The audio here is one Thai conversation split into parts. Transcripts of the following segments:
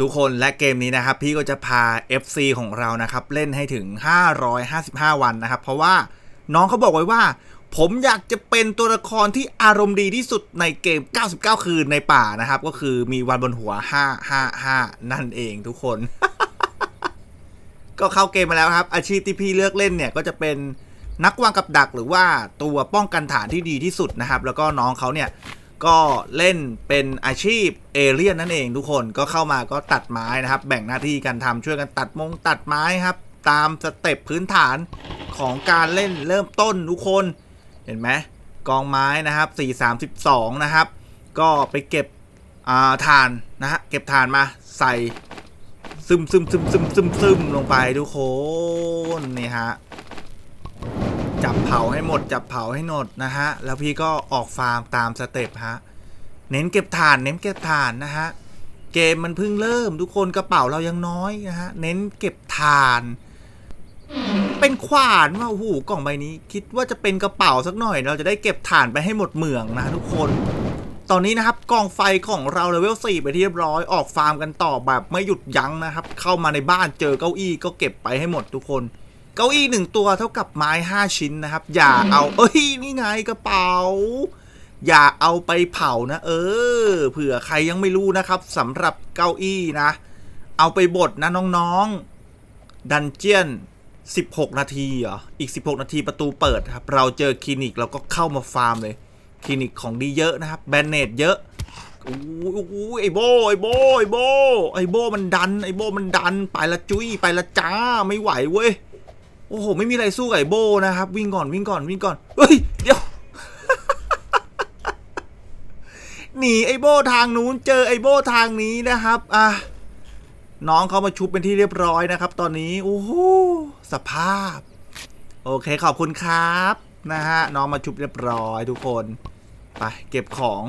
ทุกคนและเกมนี้นะครับ พี่ก็จะพา FC ของเรานะครับ เล่นให้ถึง 555 วันนะครับ เพราะว่าน้องเขาบอกไว้ว่า ผมอยากจะเป็นตัวละครที่อารมณ์ดีที่สุดในเกม 99 คืนในป่านะครับ ก็คือมีวันบนหัว 555 นั่นเองทุกคน ก็เข้าเกมมาแล้วครับ อาชีพที่พี่เลือกเล่นเนี่ยก็จะเป็นนักวางกับดักหรือว่าตัวป้องกันฐานที่ดีที่สุดนะครับ แล้วก็น้องเขาเนี่ย ก็เล่นเป็นอาชีพเอเลี่ยนนั่นเองทุกคนก็เข้ามาก็ตัดไม้นะครับ แบ่งหน้าที่กันทำช่วยกันตัดมงตัดไม้ครับ ตามสเต็ปพื้นฐานของการเล่นเริ่มต้นทุกคนเห็นไหมกองไม้นะครับ 432 นะครับ ก็ไปเก็บอาถ่านนะฮะเก็บถ่านมาใส่ซึมซึมซึมซึมซึมซึมลงไปทุกคนนี่ฮะ จับเผาให้หมด จับเผาให้หมดนะฮะ แล้วพี่ก็ออกฟาร์มตามสเต็ปฮะ เน้นเก็บถ่าน เน้นเก็บถ่านนะฮะ เกมมันเพิ่งเริ่มทุกคนกระเป๋าเรายังน้อยนะฮะ เน้นเก็บถ่าน เป็นขวานว่าโอ้โหกล่องใบนี้ คิดว่าจะเป็นกระเป๋าสักหน่อย เราจะได้เก็บถ่านไปให้หมดเหมืองนะทุกคน ตอนนี้นะครับกองไฟของเราเลเวล4ไปที่เรียบร้อย ออกฟาร์มกันต่อแบบไม่หยุดยั้งนะครับ เข้ามาในบ้านเจอเก้าอี้ก็เก็บไปให้หมดทุกคน เก้าอี้หนึ่งตัวเท่ากับไม้ห้าชิ้นนะครับ อย่าเอาเอ้ยนี่ไงกระเป๋า อย่าเอาไปเผานะ เออ เผื่อใครยังไม่รู้นะครับสำหรับเก้าอี้นะ เอาไปบดนะน้องๆ ดันเจียน 16 นาทีเหรออีก 16 นาทีประตูเปิดครับ เราเจอคลินิกเราก็เข้ามาฟาร์มเลย คลินิกของดีเยอะนะครับแบนเนตเยอะอู้ยไอโบไอโบไอโบไอโบมันดันไอโบมันดันไปละจุ้ยไปละจ้าไม่ไหวเว้ย โอ้โห ไม่มีอะไรสู้กับไอโบนะครับ วิ่งก่อนวิ่งก่อนวิ่งก่อน เฮ้ย เดี๋ยว หนีไอโบทางนู้นเจอไอโบทางนี้นะครับ อะ น้องเขามาชุบเป็นที่เรียบร้อยนะครับ ตอนนี้ โอ้โห สภาพ โอเคขอบคุณครับ นะฮะ น้องมาชุบเรียบร้อยทุกคน ไป เก็บของ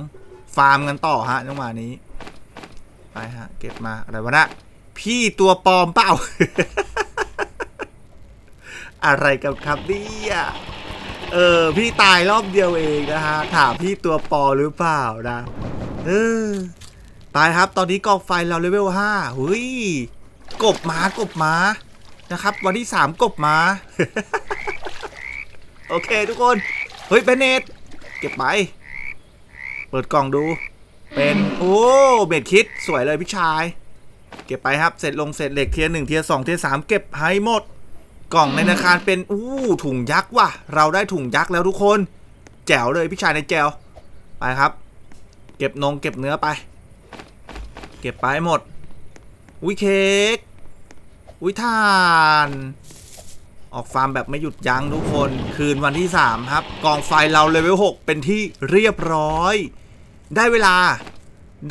ฟาร์มกันต่อฮะจังหวะนี้ ไปฮะ เก็บมาอะไรวะนะพี่ตัวปลอมเปล่า อะไรกับครับเนี่ยเออพี่ตายรอบเดียวเองนะฮะถามพี่ตัวปอหรือเปล่านะเออตายครับตอนนี้กองไฟเราเลเวลห้าหุยกบหมากบหมานะครับ วันที่สามกบหมา โอเคทุกคน เฮ้ยเบนเนตเก็บไป เปิดกล่องดู เป็นโอ้เบ็ดคิดสวยเลยพี่ชาย เก็บไปครับเสร็จลงเสร็จเหล็กเทียร์หนึ่งเทียร์สองเทียร์สามเก็บให้หมด กล่องในธนาคารเป็นอู้ถุงยักษ์ว่ะ เราได้ถุงยักษ์แล้วทุกคน แจ๋วเลยพี่ชายในแจวไปครับ เก็บนงเก็บเนื้อไป เก็บไปหมด อุ้ยเค้กอุ้ยทาน ออกฟาร์มแบบไม่หยุดยั้งทุกคน คืนวันที่ 3 ครับ กองไฟเราเลเวล6เป็นที่เรียบร้อย ได้เวลา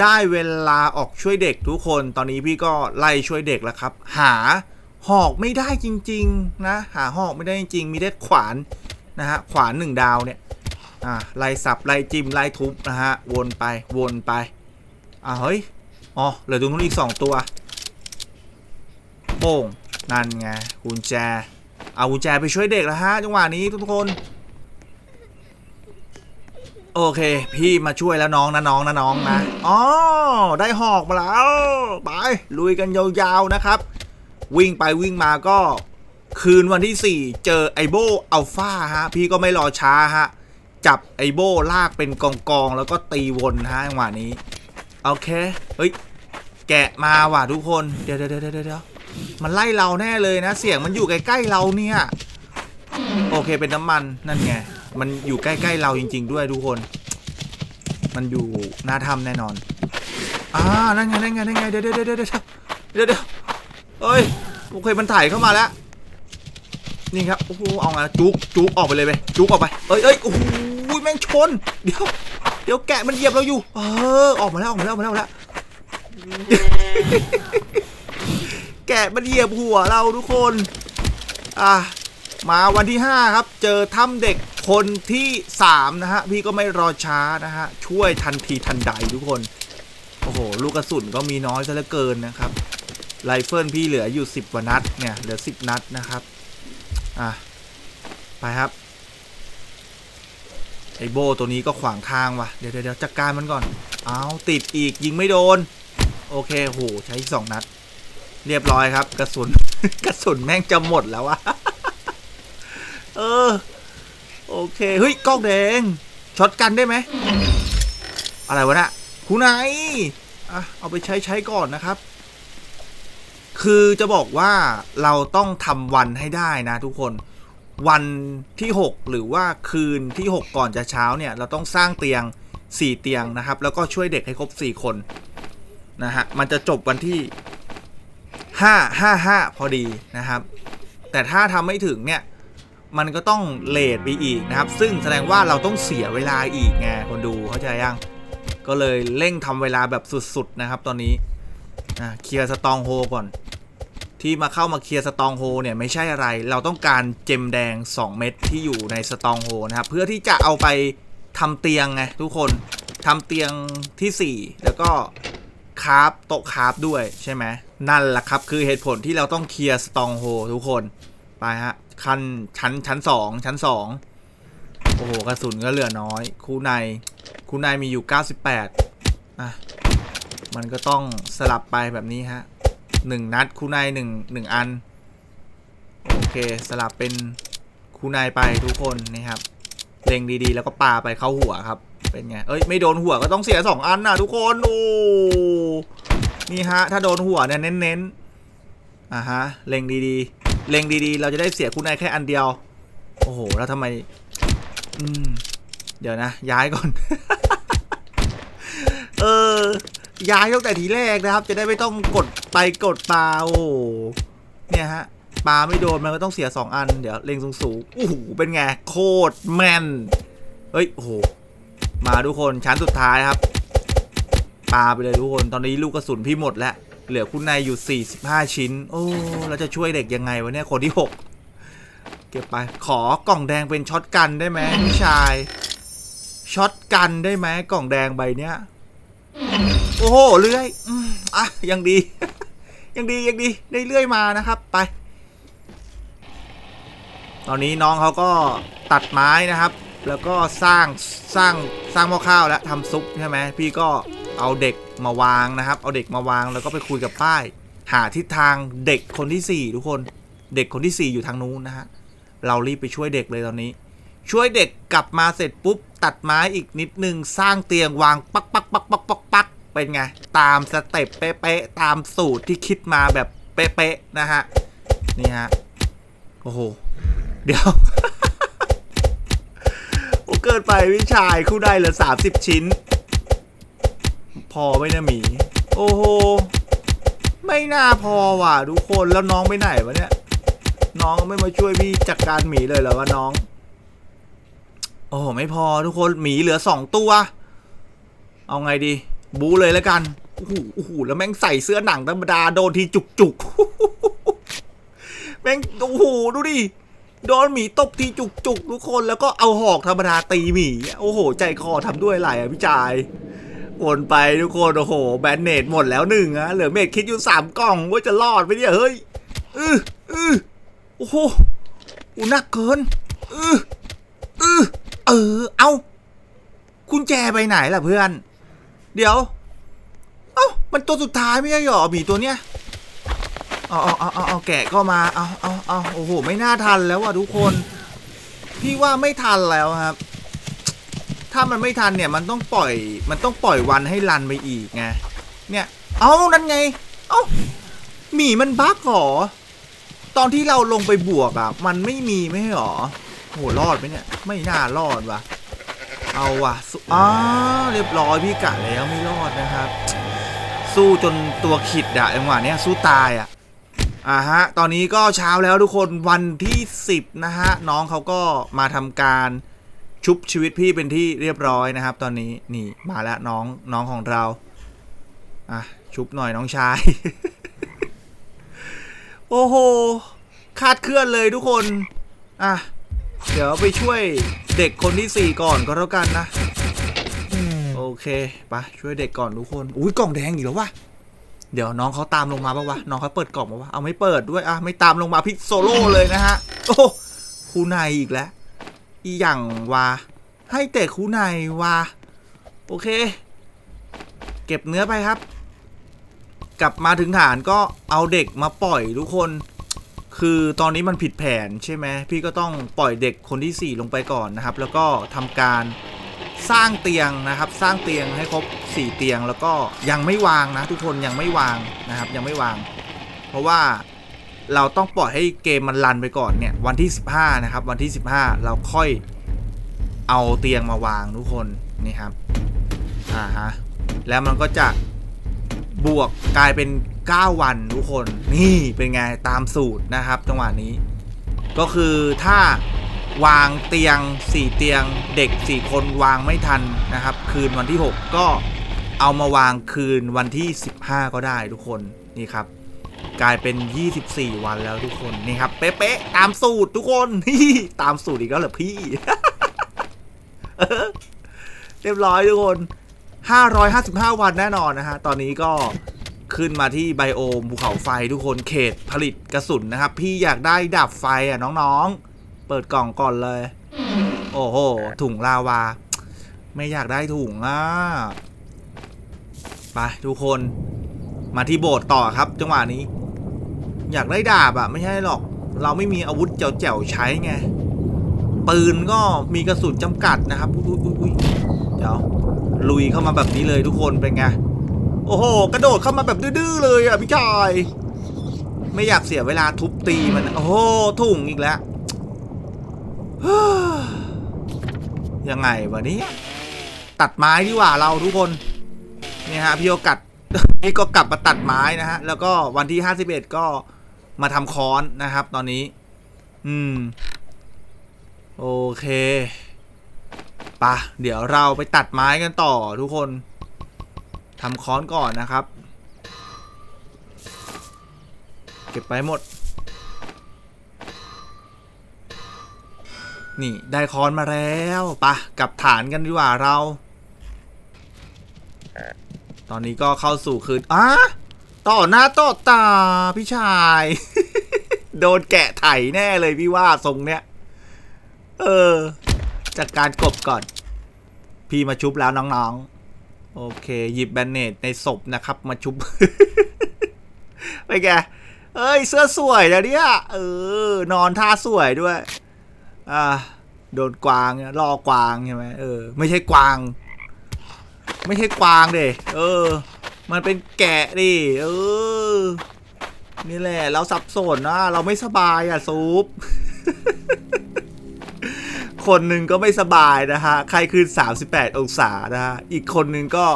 ได้เวลาออกช่วยเด็กทุกคน ตอนนี้พี่ก็ไล่ช่วยเด็กแล้วครับ หา หอกไม่ได้จริง ๆ นะ หาหอกไม่ได้จริงมีได้ขวานนะฮะขวานหนึ่งดาวเนี่ยอ่าไล่สับไล่จิ้มไล่ทุบนะฮะวนไปวนไปอ่าเฮ้ยอ๋อเหลือตรงนู้นอีกสองตัวโป้งนั่นไงกุญแจ เอากุญแจไปช่วยเด็กแล้วฮะจังหวะนี้ทุกคน โอเค พี่มาช่วยแล้วน้องนะน้องนะน้องนะอ๋อได้หอกมาแล้วไปลุยกันยาวๆนะครับ วิ่งไปวิ่งมาก็คืนวันที่ 4 เจอไอโบอัลฟาฮะ พี่ก็ไม่รอช้าฮะ จับไอโบลากเป็นกองๆแล้วก็ตีวนฮะจังหวะนี้ โอเค เฮ้ย แกะมาว่ะทุกคนเดี๋ยวเดี๋ยวเดี๋ยวเดี๋ยวมันไล่เราแน่เลยนะ เสียงมันอยู่ใกล้ๆเราเนี่ย โอเคเป็นน้ำมันนั่นไง มันอยู่ใกล้ๆเราจริง ๆ ด้วยทุกคน มันอยู่หน้าถ้ำแน่นอนอ่านั่นไงนั่นไงนั่นไงเดี๋ยวเดี๋ยวเดี๋ยวเดี๋ยวเดี๋ยว เอ้ยโอเคมันถ่ายเข้ามาแล้วนี่ครับโอ้โหเอาไงจุกจุกออกไปเลยไปจุกออกไปเอ้ยเอ้ยโอ้โหแม่งชน เดี๋ยวเดี๋ยวแกะมันเหยียบเราอยู่ เออออกมาแล้วออกมาแล้วออกมาแล้วออกมาแล้วแกะมันเหยียบหัวเราทุกคน อะมาวันที่ 5 ครับ เจอถ้ำเด็กคนที่ 3 นะฮะ พี่ก็ไม่รอช้านะฮะ ช่วยทันทีทันใดทุกคน โอ้โห ลูกกระสุนก็มีน้อยซะเหลือเกินนะครับ ไรเฟิลพี่เหลืออยู่ 10กว่านัดเนี่ยเหลือ 10 นัดนะครับ อะ ไปครับ ไอโบตัวนี้ก็ขวางทางว่ะ เดี๋ยวเดี๋ยวจัดการมันก่อน เอาติดอีกยิงไม่โดน โอเคโหใช้สองนัด เรียบร้อยครับ กระสุน กระสุนแม่งจะหมดแล้วอะเออ โอเค เฮ้ยกล้องแดงช็อตกันได้ไหม อะไรวะนะ่ะคุณนายอะเอาไปใช้ใช้ก่อนนะครับ คือจะบอกว่าเราต้องทำวันให้ได้นะทุกคน วันที่ 6 หรือว่าคืนที่ 6 ก่อนจะเช้าเนี่ย เราต้องสร้างเตียง 4 เตียงนะครับ แล้วก็ช่วยเด็กให้ครบ 4 คนนะฮะมันจะจบวันที่ 5 5 5 พอดีนะครับ แต่ถ้าทำไม่ถึงเนี่ย มันก็ต้องเลทไปอีกนะครับ ซึ่งแสดงว่าเราต้องเสียเวลาอีกไงคนดูเข้าใจยังก็เลยเร่งทำเวลาแบบสุดๆนะครับ ตอนนี้อะเคลียร์สตองโฮก่อน ที่มาเข้ามาเคลียร์สตองโฮเนี่ยไม่ใช่อะไร เราต้องการเจมแดง 2 เม็ดที่อยู่ในสตองโฮนะครับ เพื่อที่จะเอาไปทำเตียงไงทุกคนทำเตียงทีสี่ 4 แล้วก็คาราฟโต๊ะคาราฟด้วยใช่ไหมนั่นแหละครับ คือเหตุผลที่เราต้องเคลียร์สตองโฮทุกคน ไปฮะคันชั้นชั้นสองชั้นสองโอ้โห กระสุนก็เหลือน้อย คู่ใน คู่ในมีอยู่ 98อะมันก็ต้องสลับไปแบบนี้ฮะ หนึ่งนัดคู่ในหนึ่งหนึ่งอัน โอเคสลับเป็นคู่ในไปทุกคนนี่ครับเล็งดีๆ แล้วก็ปาไปเข้าหัวครับ เป็นไง เอ้ยไม่โดนหัวก็ต้องเสียสองอันนะทุกคนโอ้นี่ฮะ ถ้าโดนหัวเนี่ยเน้นๆอ่าฮะเล็งดีๆเล็งดีๆ เราจะได้เสียคู่ในแค่อันเดียว โอ้โหแล้วทำไม อืมเดี๋ยวนะ ย้ายก่อน เออ ย้ายตั้งแต่ทีแรกนะครับ จะได้ไม่ต้องกดไปกดปลาโอ้เนี่ยฮะปลาไม่โดนมันก็ต้องเสีย2อันเดี๋ยวเล็งสูงๆโอ้โหเป็นไงโคตรแมนเฮ้ยโอ้โหมาทุกคนชั้นสุดท้ายครับปลาไปเลยทุกคนตอนนี้ลูกกระสุนพี่หมดแล้วเหลือคุณนายอยู่ 45 ชิ้น โอ้เราจะช่วยเด็กยังไงวะเนี่ยคนที่ 6 เก็บไป ขอกล่องแดงเป็นช็อตกันได้ไหมพี่ชาย ช็อตกันได้ไหมกล่องแดงใบเนี้ย โอ้โหเลื่อยอะยังดี ยังดียังดีได้เลื่อยมานะครับไป ตอนนี้น้องเขาก็ตัดไม้นะครับ แล้วก็สร้างสร้างสร้างหม้อข้าวแล้วทำซุปใช่ไหมพี่ก็เอาเด็กมาวางนะครับ เอาเด็กมาวางแล้วก็ไปคุยกับป้าย หาทิศทางเด็กคนที่สี่ทุกคนเด็กคนที่สี่อยู่ทางนู้นนะฮะเรารีบไปช่วยเด็กเลยตอนนี้ ช่วยเด็กกลับมาเสร็จปุ๊บ ตัดไม้อีกนิดนึง สร้างเตียงวางปักปักปักปักปักปัก เป็นไง ตามสเต็ปเป๊ะๆตามสูตรที่คิดมาแบบเป๊ะๆนะฮะ นี่ฮะ โอ้โห เดี๋ยวโอ้เกินไปพี่ชายคู่ได้เหลือสามสิบชิ้น พอไหมนะหมี โอ้โห ไม่น่าพอว่ะทุกคนแล้วน้องไปไหนวะเนี่ย น้องไม่มาช่วยพี่จัดการหมีเลยเหรอวะน้อง โอ้โห ไม่พอทุกคนหมีเหลือสองตัว เอาไงดี บูเลยแล้วกันโอ้โหโอ้โหแล้วแม่งใส่เสื้อหนังธรรมดาโดนทีจุกจุกแม่งโอ้โหดูดิโดนหมีตบทีจุกจุกทุกคนแล้วก็เอาหอกธรรมดาตีหมีโอ้โห ใจคอทำด้วยอะไรอะพี่จายวนไปทุกคนโอ้โห แบนเนตหมดแล้วหนึ่งอะเหลือเมดคิดอยู่สามกล่องว่าจะรอดไหมเนี่ยเฮ้ยอืออือโอ้โหอุนักเกินอืออือเออเอากุญแจไปไหนล่ะเพื่อน เดี๋ยว เอ้า มันตัวสุดท้ายไม่ใช่หรอหมีตัวเนี้ย เอาเอาเอาเอาเอาแกะก็มา เอาเอาเอาโอ้โห ไม่น่าทันแล้วว่ะทุกคน พี่ว่าไม่ทันแล้วครับ ถ้ามันไม่ทันเนี่ยมันต้องปล่อย มันต้องปล่อยวันให้รันไปอีกไง เนี่ย เอานั่นไง เอ้า หมีมันบั๊กหรอ ตอนที่เราลงไปบวกอะ มันไม่มีไม่ใช่หรอโหรอดไหมเนี่ย ไม่น่ารอดว่ะ เอาว่ะอ้าเรียบร้อยพี่กะแล้วไม่รอดนะครับ สู้จนตัวขิดอะจังหวะเนี้ยสู้ตายอะอ่าฮะ ตอนนี้ก็เช้าแล้วทุกคนวันที่ 10 นะฮะ น้องเขาก็มาทำการชุบชีวิตพี่เป็นที่เรียบร้อยนะครับ ตอนนี้นี่มาแล้วน้องน้องของเรา อะ ชุบหน่อยน้องชาย โอ้โห คาดเคลื่อนเลยทุกคน อะ เดี๋ยวไปช่วย เด็กคนที่สี่ก่อนก็แล้วกันนะ โอเคไปช่วยเด็กก่อนทุกคน อุ้ยกล่องแดงอีกแล้ววะเดี๋ยวน้องเขาตามลงมาปะวะ น้องเขาเปิดกล่องปะวะ เอาไม่เปิดด้วยอะไม่ตามลงมาพิกโซโล่เลยนะฮะ โอ้คูนายอีกแล้ว อีหยังวะให้แต่คูนายวะโอเค เก็บเนื้อไปครับ กลับมาถึงฐานก็เอาเด็กมาปล่อยทุกคน คือตอนนี้มันผิดแผนใช่ไหมพี่ก็ต้องปล่อยเด็กคนที่ 4 ลงไปก่อนนะครับ แล้วก็ทำการสร้างเตียงนะครับ สร้างเตียงให้ครบ 4 เตียงแล้วก็ยังไม่วางนะ ทุกคนยังไม่วางนะครับ ยังไม่วาง เพราะว่าเราต้องปล่อยให้เกมมันรันไปก่อนเนี่ยวันที่ 15 นะครับ วันที่ 15 เราค่อยเอาเตียงมาวางทุกคนนี่ครับอ่าฮะแล้วมันก็จะบวกกลายเป็น 9 วันทุกคนนี่เป็นไงตามสูตรนะครับจังหวะนี้ ก็คือถ้าวางเตียง 4 เตียงเด็ก 4 คนวางไม่ทันนะครับ คืนวันที่ 6 ก็เอามาวางคืนวันที่ 15 ก็ได้ทุกคนนี่ครับ กลายเป็น 24 วันแล้วทุกคนนี่ครับ เป๊ะๆตามสูตรทุกคนนี่ตามสูตรอีกแล้วเหรอพี่เออเรียบร้อยทุกคน 555 วันแน่นอนนะฮะ ตอนนี้ก็ ขึ้นมาที่ไบโอมภูเขาไฟทุกคนเขตผลิตกระสุนนะครับ พี่อยากได้ดับไฟอะน้องๆ เปิดกล่องก่อนเลย โอ้โห ถุงลาวา ไม่อยากได้ถุงอะไปทุกคนมาที่โบสถ์ต่อครับ จังหวะนี้ อยากได้ดาบอะไม่ใช่หรอก เราไม่มีอาวุธเจ๋วๆใช้ไง ปืนก็มีกระสุนจำกัดนะครับอุ้ยอุ้ยอุ้ยเดี๋ยวลุยเข้ามาแบบนี้เลยทุกคนเป็นไง โอ้โห กระโดดเข้ามาแบบดื้อๆเลยอะพี่ชาย ไม่อยากเสียเวลาทุบตีมัน โอ้โหถุงอีกแล้วยังไงวะนี้ ตัดไม้ดีกว่าเราทุกคนนี่ฮะพี่โอกัดนี่ก็กลับมาตัดไม้นะฮะ แล้วก็วันที่ห้าสิบเอ็ดก็มาทำค้อนนะครับ ตอนนี้ อืม โอเคปะเดี๋ยวเราไปตัดไม้กันต่อทุกคน ทำค้อนก่อนนะครับ เก็บไปหมด นี่ได้ค้อนมาแล้วปะกลับฐานกันดีกว่าเรา ตอนนี้ก็เข้าสู่คืนอะต่อหน้าต่อตาพี่ชาย โดนแกะไถแน่เลยพี่ว่าทรงเนี้ย เออ จัดการกบก่อน พี่มาชุบแล้วน้องๆ โอเค หยิบแบนเนตในศพนะครับ มาชุบ ไปแก เอ้ย เสื้อสวยนะเนี่ย เออ นอนท่าสวยด้วย อ่า โดนกวางเนี่ยล่อกวางใช่ไหมเออ ไม่ใช่กวาง ไม่ใช่กวางเด้เออ มันเป็นแกะดิเออ นี่แหละ เราสับสนนะ เราไม่สบายอะซุป คนหนึ่งก็ไม่สบายนะฮะใครขึ้น 38 องศานะฮะอีกคนหนึ่งก็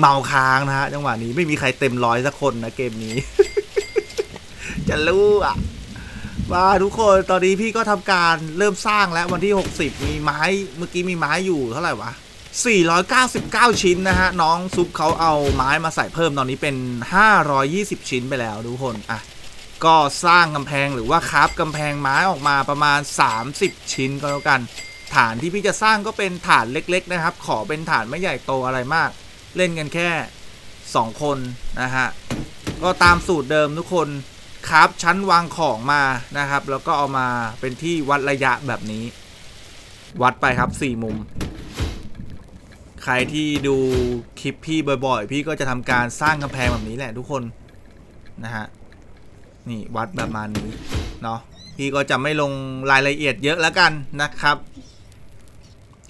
เมาค้างนะฮะจังหวะนี้ไม่มีใครเต็มร้อยสักคนนะเกมนี้ จะรู้อะว่าทุกคนตอนนี้พี่ก็ทำการเริ่มสร้างแล้ววันที่ 60 มีไม้เมื่อกี้มีไม้อยู่เท่าไหร่วะ 499 ชิ้นนะฮะ น้องซุปเขาเอาไม้มาใส่เพิ่มตอนนี้เป็น 520 ชิ้นไปแล้วทุกคนอะ ก็สร้างกำแพงหรือว่าคราฟกำแพงไม้ออกมาประมาณ 30 ชิ้นก็แล้วกัน ฐานที่พี่จะสร้างก็เป็นฐานเล็กๆนะครับ ขอเป็นฐานไม่ใหญ่โตอะไรมาก เล่นกันแค่ 2 คนนะฮะ ก็ตามสูตรเดิมทุกคนคราฟชั้นวางของมานะครับ แล้วก็เอามาเป็นที่วัดระยะแบบนี้ วัดไปครับ 4 มุม ใครที่ดูคลิปพี่บ่อยๆ พี่ก็จะทำการสร้างกำแพงแบบนี้แหละทุกคนนะฮะ นี่วัดประมาณนี้เนาะพี่ก็จะไม่ลงรายละเอียดเยอะแล้วกันนะครับ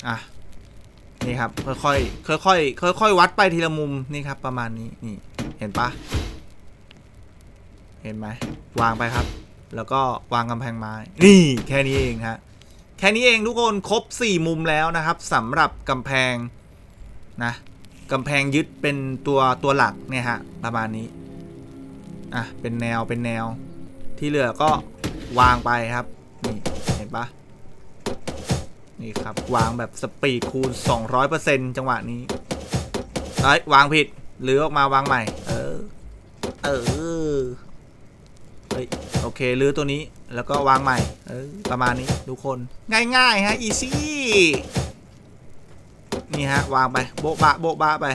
อะนี่ครับค่อยๆค่อยๆค่อยๆวัดไปทีละมุมนี่ครับประมาณนี้นี่เห็นปะเห็นไหมวางไปครับ แล้วก็วางกำแพงไม้ นี่แค่นี้เองฮะแค่นี้เองทุกคนครบ 4 มุมแล้วนะครับสำหรับกำแพงนะกำแพงยึดเป็นตัวตัวหลักเนี่ยฮะประมาณนี้ อะ เป็นแนวเป็นแนว ที่เหลือก็วางไปครับ นี่ เห็นปะนี่ครับ วางแบบสปีดคูณ 200%จังหวะนี้เอ้ยวางผิดหรือออกมาวางใหม่ เออ เออ เฮ้ย โอเครื้อตัวนี้แล้วก็วางใหม่ เออ ประมาณนี้ทุกคน ง่ายๆฮะ อีซี่ นี่ฮะ วางไป โบ๊ะบะ โบ๊ะบะไป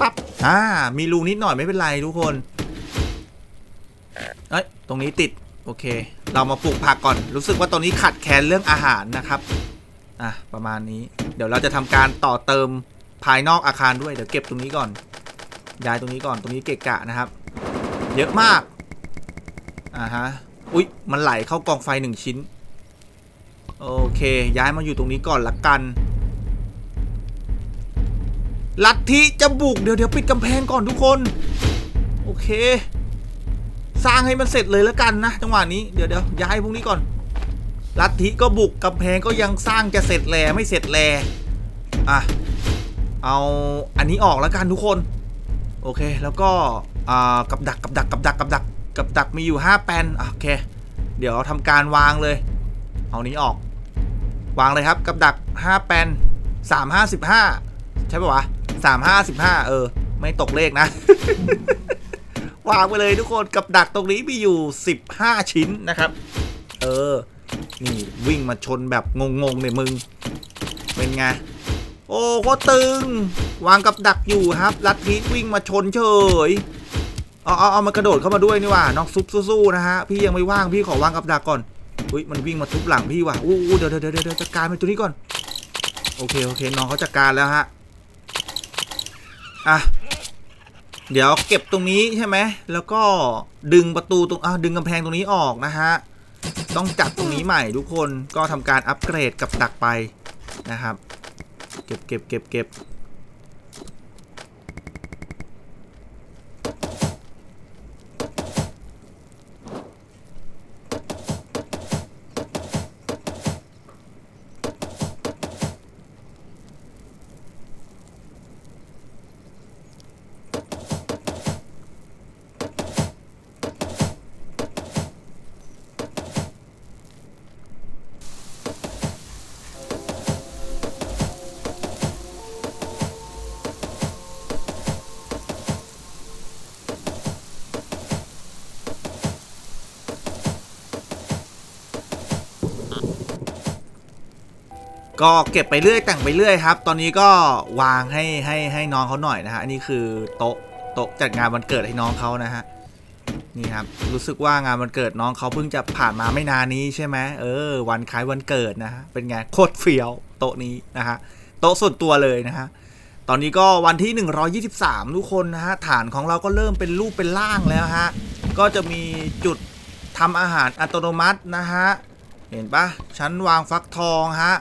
ปั๊บ อ่า มีรูนิดหน่อยไม่เป็นไรทุกคน เอ้ยตรงนี้ติด โอเค เรามาปลูกผักก่อน รู้สึกว่าตอนนี้ขัดแคลนเรื่องอาหารนะครับอะประมาณนี้ เดี๋ยวเราจะทำการต่อเติมภายนอกอาคารด้วย เดี๋ยวเก็บตรงนี้ก่อน ย้ายตรงนี้ก่อน ตรงนี้เกะกะนะครับ เยอะมาก อ่าฮะ อุ๊ย มันไหลเข้ากองไฟหนึ่งชิ้น โอเค ย้ายมาอยู่ตรงนี้ก่อนละกัน ลัทธิจะบุก เดี๋ยวเดี๋ยวปิดกำแพงก่อนทุกคน โอเค สร้างให้มันเสร็จเลยแล้วกันนะจังหวะนี้เดี๋ยวเดี๋ยวย้ายพวกนี้ก่อน ลัทธิก็บุกกำแพงก็ยังสร้างจะเสร็จแลไม่เสร็จแลอะเอาอันนี้ออกแล้วกันทุกคน โอเคแล้วก็อ่ากับดักกับดักกับดักกับดักกับดักมีอยู่ 5 แปนอะโอเค เดี๋ยวทำการวางเลย เอานี้ออก วางเลยครับกับดัก 5 แปน3 5 15ใช่ปะวะ3 5 15เออ ไม่ตกเลขนะ วางไปเลยทุกคนกับดักตรงนี้มีอยู่ 15 ชิ้นนะครับ เออ นี่วิ่งมาชนแบบงงๆเนี่ยมึง เป็นไง โอ้โคตรตึง วางกับดักอยู่ครับ ลัดพีทวิ่งมาชนเฉยเอาเอาเอามากระโดดเข้ามาด้วยนี่ว่าน้องซุปสู้ๆนะฮะพี่ยังไม่ว่างพี่ขอวางกับดักก่อนอุ้ยมันวิ่งมาทุบหลังพี่ว่ะอู้เดี๋ยวเดี๋ยวเดี๋ยวเดี๋ยวจัดการไปตัวนี้ก่อน โอเคโอเคน้องเขาจัดการแล้วฮะอะ เดี๋ยวเก็บตรงนี้ใช่ไหม แล้วก็ดึงประตูตรงอะดึงกำแพงตรงนี้ออกนะฮะ ต้องจัดตรงนี้ใหม่ทุกคน ก็ทำการอัปเกรดกับดักไปนะครับ เก็บเก็บเก็บเก็บ ก็เก็บไปเรื่อยแต่งไปเรื่อยครับ ตอนนี้ก็วางให้ให้ให้น้องเขาหน่อยนะฮะอันนี้คือโต๊ะโต๊ะจัดงานวันเกิดให้น้องเขานะฮะนี่ครับรู้สึกว่างานวันเกิดน้องเขาเพิ่งจะผ่านมาไม่นานนี้ใช่ไหมเออ วันคล้ายวันเกิดนะฮะเป็นไงโคตรเฟี้ยวโต๊ะนี้นะฮะโต๊ะส่วนตัวเลยนะฮะตอนนี้ก็วันที่ 123 ทุกคนนะฮะฐานของเราก็เริ่มเป็นรูปเป็นร่างแล้วฮะก็จะมีจุดทำอาหารอัตโนมัตินะฮะเห็นปะชั้นวางฟักทองฮะ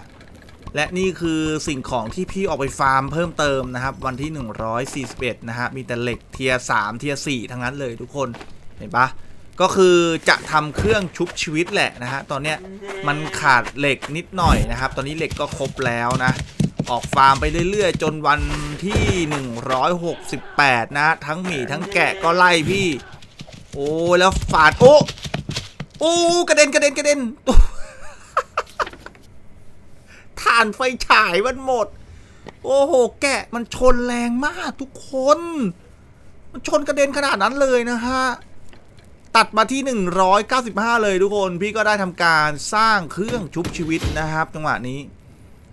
และนี่คือสิ่งของที่พี่ออกไปฟาร์มเพิ่มเติมนะครับ วันที่ 141 นะฮะ มีแต่เหล็กเทียร์3เทียร์4ทั้งนั้นเลยทุกคน เห็นปะก็คือจะทำเครื่องชุบชีวิตแหละนะฮะ ตอนเนี้ยมันขาดเหล็กนิดหน่อยนะครับ ตอนนี้เหล็กก็ครบแล้วนะ ออกฟาร์มไปเรื่อยๆ จนวันที่ 168 นะ ทั้งหมีทั้งแกะก็ไล่พี่ โอ้แล้วฝาดโอ้โอ้กระเด็นกระเด็นกระเด็น ถ่านไฟฉายมันหมด โอ้โห แกะมันชนแรงมากทุกคน มันชนกระเด็นขนาดนั้นเลยนะฮะ ตัดมาที่ 195 เลยทุกคน พี่ก็ได้ทำการสร้างเครื่องชุบชีวิตนะครับจังหวะนี้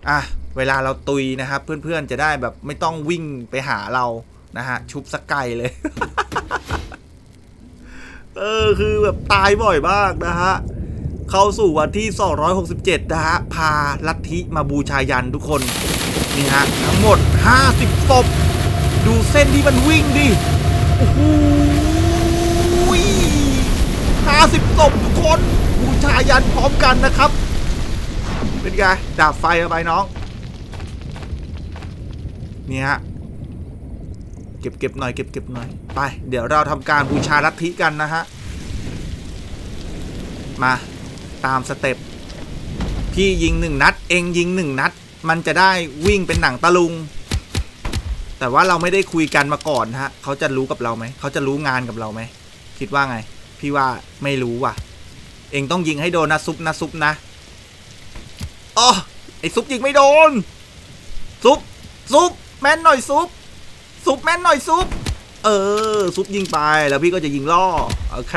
อะ เวลาเราตุยนะครับ เพื่อนๆจะได้แบบไม่ต้องวิ่งไปหาเรานะฮะ ชุบสกไกเลย เออ คือแบบตายบ่อยมากนะฮะ เข้าสู่วันที่ 267 นะฮะ พาลัทธิมาบูชายันทุกคน นี่ฮะ ทั้งหมด 50ศพดูเส้นที่มันวิ่งดิ โอ้โห50ศพทุกคนบูชายันพร้อมกันนะครับ เป็นไงดาบไฟเอาไปน้อง นี่ฮะ เก็บเก็บหน่อยเก็บเก็บหน่อย ไป เดี๋ยวเราทำการบูชาลัทธิกันนะฮะ มา ตามสเต็ปพี่ยิงหนึ่งนัด เองยิงหนึ่งนัด มันจะได้วิ่งเป็นหนังตะลุง แต่ว่าเราไม่ได้คุยกันมาก่อนฮะเขาจะรู้กับเราไหมเขาจะรู้งานกับเราไหมคิดว่าไง พี่ว่าไม่รู้ว่ะ เองต้องยิงให้โดนนะซุปนะซุปนะอ๋อไอซุปยิงไม่โดน ซุปซุปแม่นหน่อยซุปซุปแม่นหน่อยซุปเออซุปยิงไปแล้วพี่ก็จะยิงล่อโอเค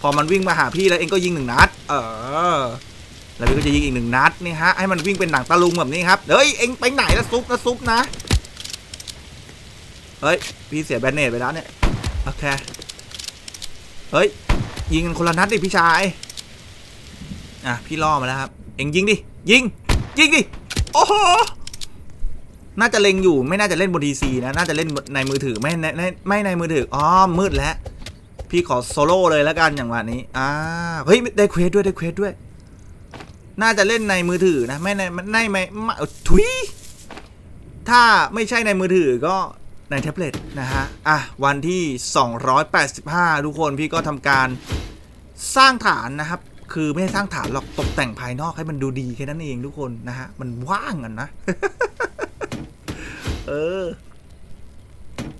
พอมันวิ่งมาหาพี่แล้วเองก็ยิงหนึ่งนัด เออ แล้วพี่ก็จะยิงอีกหนึ่งนัดนี่ฮะให้มันวิ่งเป็นหนังตะลุงแบบนี้ครับ เฮ้ยเองไปไหนละซุปนะซุปนะ เฮ้ยพี่เสียแบนเนตไปแล้วเนี่ยโอเค เฮ้ยยิงกันคนละนัดดิพี่ชาย อะพี่ล่อมาแล้วครับ เองยิงดิยิงยิงดิโอ้โหน่าจะเล็งอยู่ไม่น่าจะเล่นบนทีซีนะน่าจะเล่นในมือถือไม่ในไม่ในมือถืออ๋อมืดแล้ว พี่ขอโซโล่เลยแล้วกันอย่างวันนี้อ่าเฮ้ยได้เควสด้วยได้เควสด้วย น่าจะเล่นในมือถือนะไม่ในในไม่ไม่ทุยถ้าไม่ใช่ในมือถือก็ในแท็บเล็ตนะฮะ อะ วันที่ 285 ทุกคนพี่ก็ทำการสร้างฐานนะครับ คือไม่ได้สร้างฐานหรอกตกแต่งภายนอกให้มันดูดีแค่นั้นเองทุกคนนะฮะ มันว่างกันนะ เออ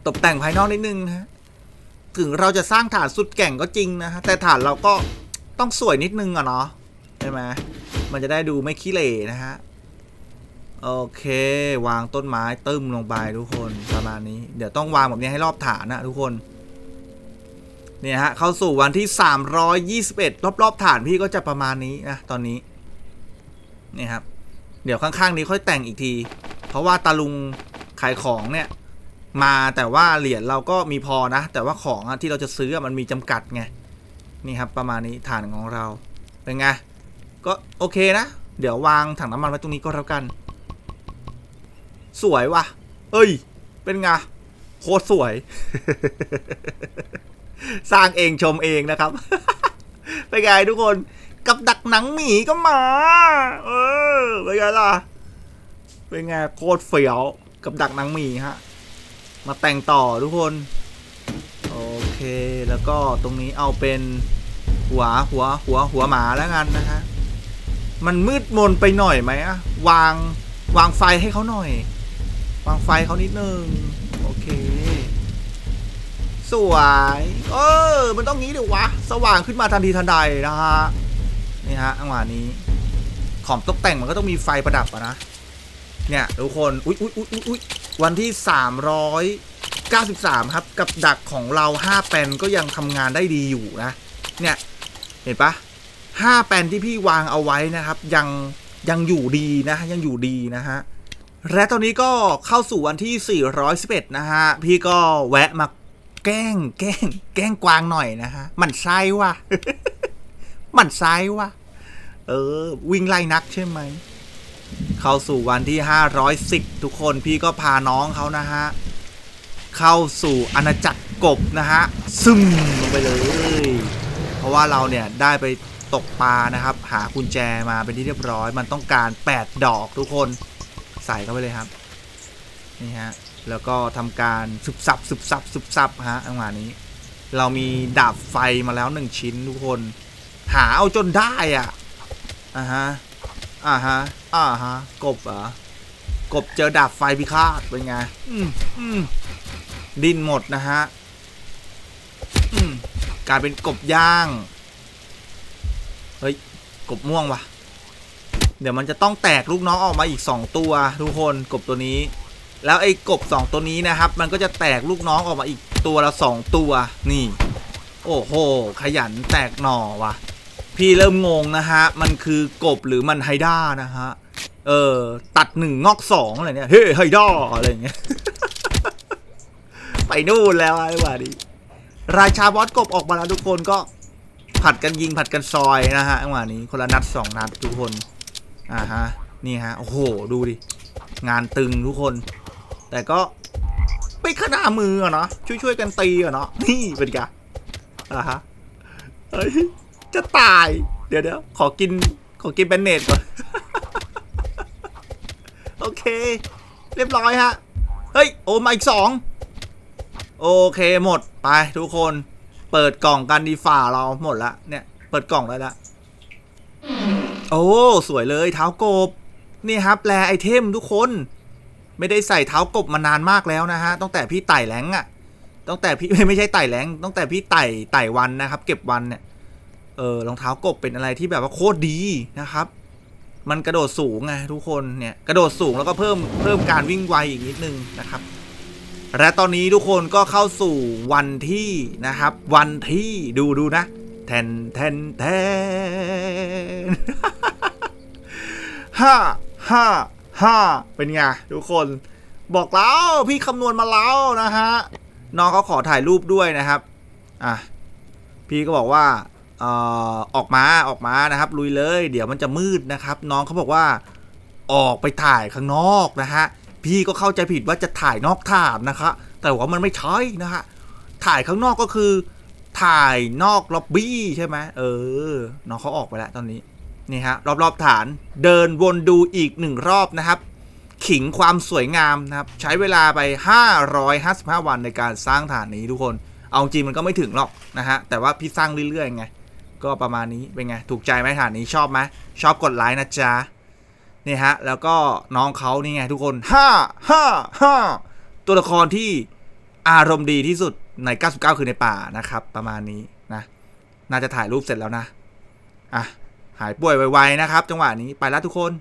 ตกแต่งภายนอกนิดนึงนะฮะ ถึงเราจะสร้างฐานสุดแก่งก็จริงนะฮะแต่ฐานเราก็ต้องสวยนิดนึงอะเนาะใช่ไหมมันจะได้ดูไม่ขี้เหร่นะฮะโอเค วางต้นไม้ตึ้มลงไปทุกคนประมาณนี้ เดี๋ยวต้องวางแบบนี้ให้รอบฐานนะทุกคนเนี่ยฮะเข้าสู่วันที่ 321 รอบๆฐานพี่ก็จะประมาณนี้นะตอนนี้นี่ครับ เดี๋ยวข้างๆนี้ค่อยแต่งอีกที เพราะว่าตาลุงขายของเนี่ย มาแต่ว่าเหรียญเราก็มีพอนะ แต่ว่าของอที่เราจะซื้อมันมีจำกัดไงนี่ครับประมาณนี้ฐานของเราเป็นไงก็โอเคนะ เดี๋ยววางถังน้ำมันไว้ตรงนี้ก็แล้วกัน สวยว่ะ เอ้ย เป็นไงโคตรสวย สร้างเองชมเองนะครับเป็นไงทุกคนกับดักหนังหมีก็มา เออเป็นไงล่ะ เป็นไงโคตรเฟี้ยวกับดักหนังหมีฮะ มาแต่งต่อทุกคน โอเค แล้วก็ตรงนี้เอาเป็นหัวหัวหัวหัวหมาแล้วกันนะฮะ มันมืดมนไปหน่อยไหมอะวางวางไฟให้เขาหน่อย วางไฟเขานิดนึง โอเค สวย เออ มันต้องงี้เดิวะ สว่างขึ้นมาทันทีทันใดนะฮะ นี่ฮะอังหวะนี้ ของตกแต่งมันก็ต้องมีไฟประดับอะนะ เนี่ยทุกคน อุ๊ยอุ๊ยอุ๊ยอุ๊ยอุ๊ย วันที่ 393 ครับ กับดักของเรา 5 แปนก็ยังทำงานได้ดีอยู่นะ เนี่ย เห็นปะ5แปนที่พี่วางเอาไว้นะครับ ยังยังอยู่ดีนะ ยังอยู่ดีนะฮะ และตอนนี้ก็เข้าสู่วันที่ 411 นะฮะ พี่ก็แวะมาแกล้ง แกล้ง แกล้งกวางหน่อยนะฮะ มันไส้ว่ะ มันไส้ว่ะ เออ วิ่งไล่นักใช่ไหม เข้าสู่วันที่ 510 ทุกคนพี่ก็พาน้องเขานะฮะ เข้าสู่อาณาจักรกบนะฮะ ซึมลงไปเลย เพราะว่าเราเนี่ยได้ไปตกปลานะครับ หากุญแจมาเป็นที่เรียบร้อย มันต้องการ 8 ดอกทุกคนใส่เข้าไปเลยครับ นี่ฮะ แล้วก็ทำการสุบสับสุบสับสุบสับฮะจังหวะนี้ เรามีดาบไฟมาแล้วหนึ่งชิ้นทุกคน หาเอาจนได้อะอ่าฮะอ่าฮะ อ่าฮะ กบเหรอกบเจอดาบไฟพิฆาตเป็นไง อืมอืมดินหมดนะฮะ อืมกลายเป็นกบย่าง เฮ้ย กบม่วงว่ะ เดี๋ยวมันจะต้องแตกลูกน้องออกมาอีกสองตัว ทุกคนกบตัวนี้ แล้วไอ้กบสองตัวนี้นะครับ มันก็จะแตกลูกน้องออกมาอีกตัวละสองตัว นี่ โอ้โห ขยันแตกหน่อว่ะ พี่เริ่มงงนะฮะ มันคือกบหรือมันไฮด้านะฮะ เออ ตัดหนึ่งงอกสองอะไรเนี่ย เฮ้ยไฮด้าอะไรเงี้ย ไปนู่นแล้วไอ้ว่าดิราชาบอสกบออกมาแล้วทุกคนก็ผัดกันยิงผัดกันซอยนะฮะจังหวะนี้คนละนัดสองนัดทุกคน อ่าฮะ นี่ฮะ โอ้โห ดูดิ งานตึงทุกคน แต่ก็ไม่ขนามืออะเนาะช่วยๆกันตีอะเนาะนี่เป็นไงอ่าฮะเฮ้ยจะตาย เดี๋ยวเดี๋ยวขอกินขอกินแบนเนตก่อน โอเค เรียบร้อยฮะ เฮ้ย โอมาอีกสองโอเคหมดไปทุกคนเปิดกล่องกันดีฝ่าเราหมดละเนี่ย เปิดกล่องได้ละโอ้สวยเลยเท้ากบ นี่ครับแลไอเทมทุกคน ไม่ได้ใส่เท้ากบมานานมากแล้วนะฮะตั้งแต่พี่ไต่แหลงอะตั้งแต่พี่ไม่ใช่ไต่แหลงตั้งแต่พี่ไต่ไต่วันนะครับ เก็บวันเนี่ยเออรองเท้ากบเป็นอะไรที่แบบว่าโคตรดีนะครับ มันกระโดดสูงไงทุกคนเนี่ยกระโดดสูงแล้วก็เพิ่มเพิ่มการวิ่งไวอีกนิดนึงนะครับ และตอนนี้ทุกคนก็เข้าสู่วันที่นะครับ วันที่ดูดูนะแทนแทนแทนห้าห้าห้าเป็นไงทุกคนบอกแล้วพี่คำนวณมาแล้วนะฮะน้องเขาขอถ่ายรูปด้วยนะครับอะพี่ก็บอกว่า ออออกมาออกมานะครับลุยเลย เดี๋ยวมันจะมืดนะครับ น้องเขาบอกว่าออกไปถ่ายข้างนอกนะฮะพี่ก็เข้าใจผิดว่าจะถ่ายนอกฐานนะคะแต่ว่ามันไม่ใช่นะฮะถ่ายข้างนอกก็คือ ถ่ายนอกล็อบบี้ใช่ไหมเออ น้องเขาออกไปแล้วตอนนี้นี่ฮะรอบๆฐานเดินวนดูอีกหนึ่งรอบนะครับ ขิงความสวยงามนะครับ ใช้เวลาไป 555 วันในการสร้างฐานนี้ทุกคน เอาจริงมันก็ไม่ถึงหรอกนะฮะแต่ว่าพี่สร้างเรื่อยๆไง ก็ประมาณนี้เป็นไง ถูกใจไหมฐานนี้ชอบไหมชอบกดไลค์นะจ๊ะนี่ฮะ แล้วก็น้องเขานี่ไงทุกคน5 5 5ตัวละครที่อารมณ์ดีที่สุดใน 99 คือในป่านะครับ ประมาณนี้นะ น่าจะถ่ายรูปเสร็จแล้วนะ อะ หายป่วยไวๆนะครับ จังหวะนี้ไปแล้วทุกคน